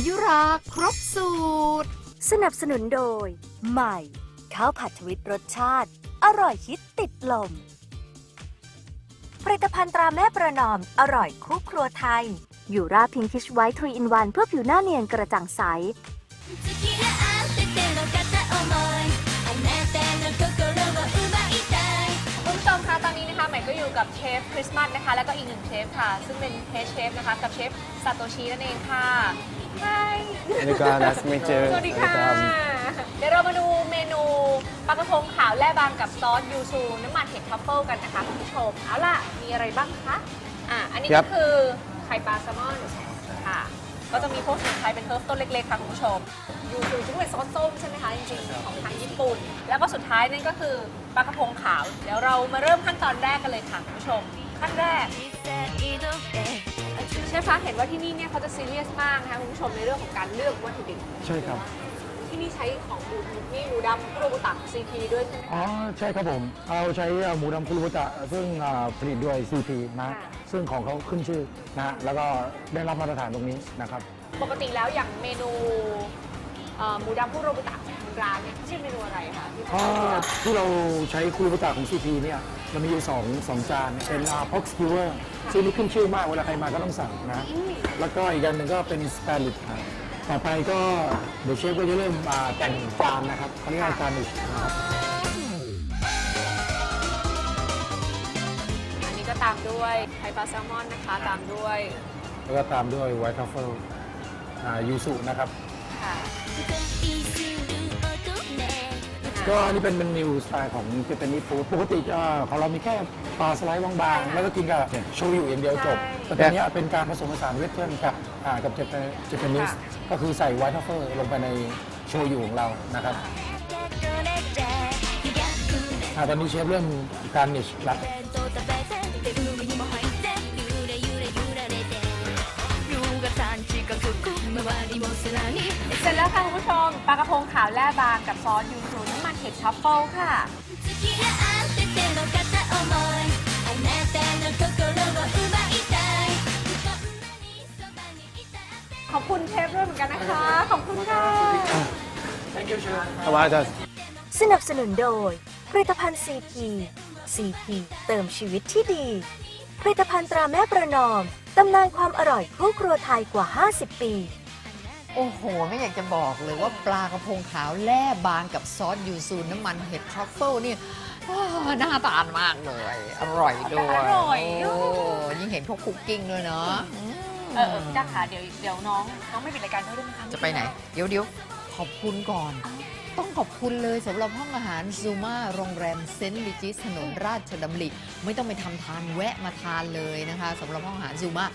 มายุราครบสูตร สนับสนุนโดย ใหม่ ข้าวผัดทวิตรสชาติ อร่อยฮิตติดลม ผลิตภัณฑ์ตราแม่ประนอม อร่อยคู่ครัวไทยอยู่ราพิงคิชไวท์ทรีอินวันเพื่อผิวหน้าเนียนกระจ่างใส อยู่กับเชฟคริสต์มาสนะคะ แล้วก็อีกหนึ่งเชฟค่ะ ซึ่งเป็นเฮดเชฟนะคะ กับเชฟซาโตชินั่นเองค่ะใช่นิกานัสไม่เจอสวัสดีค่ะเดี๋ยวเรามาดูเมนูปลากระพงขาวแล่บางกับซอสยูซูน้ำมันเห็ดทัฟเฟิลกันนะคะคุณผู้ชม เอาล่ะ มีอะไรบ้างคะ อะ อันนี้ครัก็บคือไข่ปลาแซลมอนค่ะ ก็จะมีพวกสมุนไพรเป็นเฮิร์บต้นเล็กๆค่ะคุณผู้ชมยูซูซึ่งเป็นซอสส้มใช่ไหมคะจริงๆของทางญี่ปุ่น แล้วก็สุดท้ายนั่นก็คือปลากระพงขาว เดี๋ยวเรามาเริ่มขั้นตอนแรกกันเลยค่ะคุณผู้ชม ขั้นแรกเชฟคะเห็นว่าที่นี่เนี่ยเขาจะซีเรียสมากนะคะคุณผู้ชมในเรื่องของการเลือกวัตถุดิบใช่ครับ ที่นี่ใช้ของหมูนี่หมูดำคุโรบุตะซีพีด้วยใช่ไหมอ๋อคะใช่ครับผมเราใช้หมูดำคุรุบุตะซึ่งอ่าผลิตด้วย CP นะค่ะซึ่งของเขาขึ้นชื่อนะแล้วก็ได้รับมาตรฐานตรงนี้นะครับ ปกติแล้วอย่างเมนูเอ่อหมูดำคุโรบุตะของร้านเนี่ยชื่อเมนูอะไรคะที่อ๋อที่เราใช้คุรุบุตะของ CP เนี่ยมันมีอยู่สองสองจานเป็นอ่า Pox Skewer ซึ่งนี่ขึ้นชื่อมากเวลาใครมาก็ต้องสั่งนะ แล้วก็อีกอันหนึ่งก็เป็น s p a n i s h ครับ ต่อไปก็เดี๋ยวเชฟก็จะเริ่มอ่าแต่งจานนะครับเขาเรียกว่าจานนิชนะครับอันนี้ก็ตามด้วยไข่ปลาแซลมอนนะคะ ตามด้วยแล้วก็ตามด้วย White Truffle อ่ายูสุนะครับค่ะ ก็อันนี้เป็นเมนูสไตล์ของเจแปนิสฟู้ดปกติจะของเรามีแค่ปลาสไลด์บางๆ แล้วก็กินกับโชยุอย่างเดียวจบใช่แต่ตอนนี้เป็นการผสมผสานเวสเทิร์นกับอ่ากับเจแปนิสค่ะก็คือใส่ไวท์ทัฟเฟอร์ลงไปในโชยุของเรานะครับอ่าตอนนี้เชฟเริ่มการนิชละ เสร็จแล้วค่ะคุณผู้ชมปลากระพงขาวแร่บางกับซอสยูสูน้ำมันเห็ดช็อปเปิลค่ะ ขอบคุณเชฟด้วยเหมือนกันนะคะ ขอบคุณค่ะ เอาไว้อาจารย์ สนับสนุนโดย ผลิตภัณฑ์ซีพีซีพีเติมชีวิตที่ดี ผลิตภัณฑ์ตราแม่ประนอม ตำนานความอร่อยคู่ครัวไทยกว่า 50 ปี โอ้โห ไม่อยากจะบอกเลยว่าปลากระพงขาวแล่บางกับซอสยูซูน้ำมันเห็ดทรัฟเฟิลนี่อ้าวน่าทานมากเลย อร่อยด้วยอร่อยโอ้ยิ่งเห็นเขาคุกกิ้งด้วยเนาะอืมเออเออพี่จ้าค่ะเดี๋ยวเดี๋ยวน้อง น้องไม่เป็นรายการด้วยได้ไหมคะจะไปไหน เดี๋ยวเดี๋ยวขอบคุณก่อน ต้องขอบคุณเลยสำหรับห้องอาหารซูมาโรงแรมเซนต์ลิจิสถนนราชดำริไม่ต้องไปทำทานแวะมาทานเลยนะคะสำหรับห้องอาหารซูมา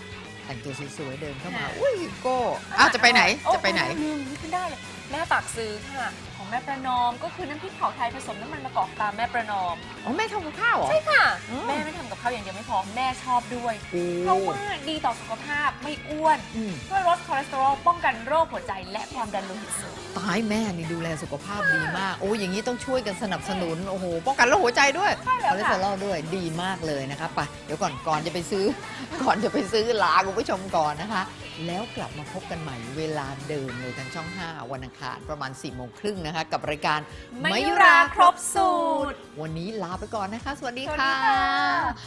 แต่งตัวสวยๆเดินเข้ามา อุ้ยโก้อ้าวจะไปไหนโอ้จะไปไหนลืมนึกขึ้นได้เลยแม่ฝากซื้อค่ะของแม่ประนอมก็คือน้ำพริกเผาไทยผสมน้ำมันมะกอกตามแม่ประนอมอ๋อแม่ทำกับข้าวเหรอใช่ค่ะอืมแม่ไม่ทำกับข้าวอย่างเดียวไม่พอแม่ชอบด้วยโอ้เพราะว่าดีต่อสุขภาพไม่อ้วนอืมช่วยลดคอเลสเตอรอลป้องกัน โรคหัวใจและความดันโลหิตสูง ตายแม่นี่ดูแลสุขภาพดีมาก โอ้ยอย่างนี้ต้องช่วยกันสนับสนุน โอ้โห ป้องกันโรคหัวใจด้วยใช่แล้วคอเลสค่ะเตอรอลด้วยดีมากเลยนะคะไปเดี๋ยวก่อนก่อนจะไปซื้อ ก่อนจะไปซื้อลาคุณผู้ชมก่อนนะคะ แล้วกลับมาพบกันใหม่เวลาเดิมเลยทางช่อง 5 วันอังคารประมาณ4ี่โมงครึ่งนะคะ กับรายการมยุราครบสูตร วันนี้ลาไปก่อนนะคะ สวัสดีสวัสดีค่ะ ค่ะ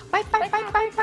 ไปไปไปไปไป